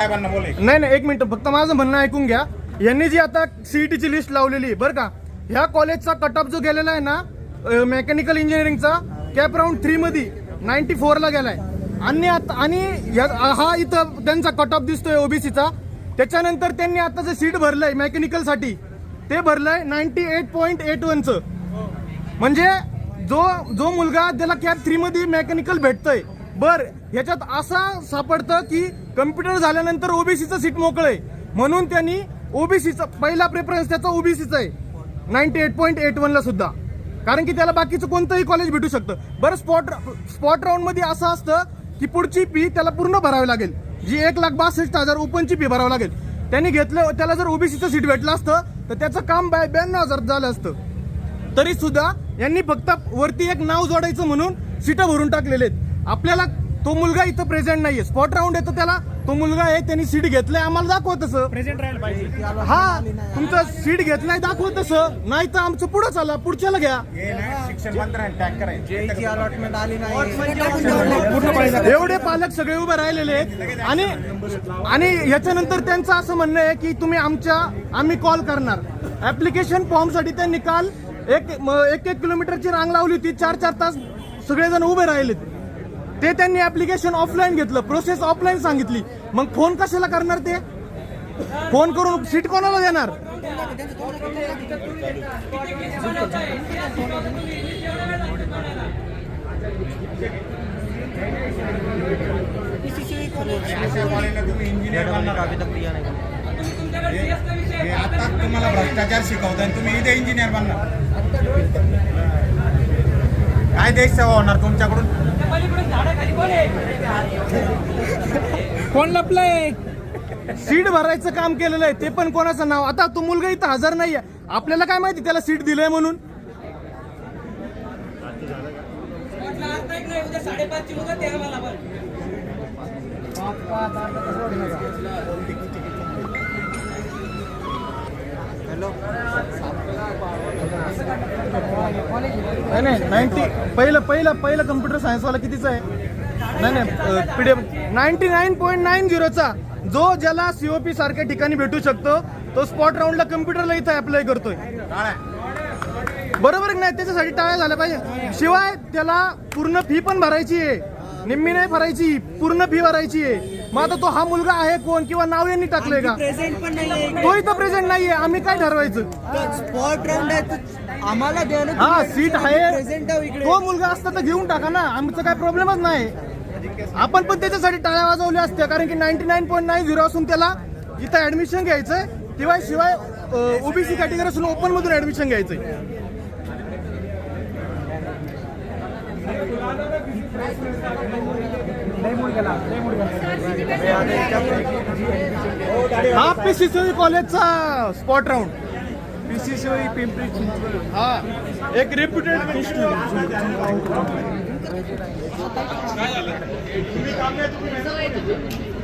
नाही नाही एक मिनिट फक्त माझं म्हणणं ऐकून घ्या. यांनी जी आता सीईटीची लिस्ट लावलेली आहे बरं का ह्या कॉलेजचा कट ऑफ जो गेलेला आहे ना मेकॅनिकल इंजिनिअरिंगचा कॅप राऊंड थ्री मध्ये नाईन्टी फोरला गेलाय. आणि आता आणि हा इथं त्यांचा कट ऑफ दिसतोय ओबीसीचा त्याच्यानंतर त्यांनी आता जे सीट भरलंय मेकॅनिकलसाठी ते भरलंय नाईन्टी एट पॉईंट एट वनचं म्हणजे जो जो मुलगा त्याला कॅप थ्रीमध्ये मेकॅनिकल भेटतंय बर ह्याच्यात असं सापडतं की कम्प्युटर झाल्यानंतर ओबीसीचं सीट मोकळं आहे. म्हणून त्यांनी ओबीसीचा पहिला प्रेफरन्स त्याचा ओबीसीचा आहे. नाईन्टी एट पॉईंट एट वनला सुद्धा. कारण की त्याला बाकीचं कोणतंही कॉलेज भेटू शकतं. बरं स्पॉट स्पॉट राऊंडमध्ये असं असतं की पुढची फी त्याला पूर्ण भरावी लागेल. जी एक लाख बासष्ट हजार ओपनची फी भरावी लागेल. त्यांनी घेतलं त्याला जर ओबीसीचं सीट भेटलं असतं तर त्याचं काम बाय ब्याण्णव हजार झालं असतं. तरी सुद्धा यांनी फक्त वरती एक नाव जोडायचं म्हणून सीटं भरून टाकलेले आहेत. आपल्याला तो मुलगा इथं प्रेझेंट नाहीये. स्पॉट राऊंड येतो त्याला. तो मुलगा आहे त्यांनी सीट घेतलंय आम्हाला दाखवा तसं. प्रेझेंट राहायला पाहिजे. हा तुमचं सीट घेतलाय दाखवा तसं. नाही तर आमचं पुढं चला पुढच्याला घ्या. हे पाहिजे एवढे पालक सगळे उभे राहिलेले आहेत. आणि आणि याच्यानंतर त्यांचं असं म्हणणं आहे की तुम्ही आमच्या आम्ही कॉल करणार. ऍप्लिकेशन फॉर्मसाठी त्यांनी काल एक एक किलोमीटरची रांग लावली होती. चार चार तास सगळेजण उभे राहिलेत. ते त्यांनी ऍप्लिकेशन ऑफलाईन घेतलं प्रोसेस ऑफलाईन सांगितली. मग फोन कशाला करणार ते? फोन करून सीट कोणाला देणार? तुम्ही इंजिनियर आता तुम्हाला भ्रष्टाचार शिकवताय आणि तुम्ही इथे इंजिनियर बनणार काय देश सेवा होणार तुमच्याकडून? कोण लपलंय? सीट भरायचं काम केलेलं आहे ते पण कोणाचं नाव? आता तो मुलगा इथं हजर नाहीये. आपल्याला काय माहिती त्याला सीट दिलंय म्हणून? आहे नाही नाईन्टी पहिलं पहिलं पहिलं कम्प्युटर सायन्सवाला कितीचं आहे? नाही नाही PDF ninety nine point nine झिरोचा जो ज्याला सीओपी सारख्या ठिकाणी भेटू शकतो तो स्पॉट राऊंडला कम्प्युटरला इथं अप्लाय करतोय. बरोबर नाही? त्याच्यासाठी टाळ्या झाल्या पाहिजे. शिवाय त्याला पूर्ण फी पण भरायची आहे. निम्मी नाही भरायची पूर्ण फी भरायची आहे. मग आता तो हा मुलगा आहे कोण किंवा नाव यांनी टाकलंय का? प्रेझेंट पण नाहीये तो इथं प्रेझेंट नाहीये. आम्ही काय ठरवायचं? स्पॉट राऊंड आहे तर आम्हाला द्या ना हा सीट आहे. प्रेझेंट आहे इकडे. तो मुलगा असता तर घेऊन टाका ना. आमचं काय प्रॉब्लेमच नाही. आपण पण त्याच्यासाठी टाळ्या वाजवल्या असत्या कारण की ninety nine point nine zero असून त्याला इथं ऍडमिशन घ्यायचंय. शिवाय शिवाय ओबीसी कॅटेगरी असून ओपन मधून ऍडमिशन घ्यायचंय. हा पीसीसी कॉलेजचा स्पॉट राऊंड पीसीसी पिंपरी चिंचवड हा. एक रेप्युटेड काय झालं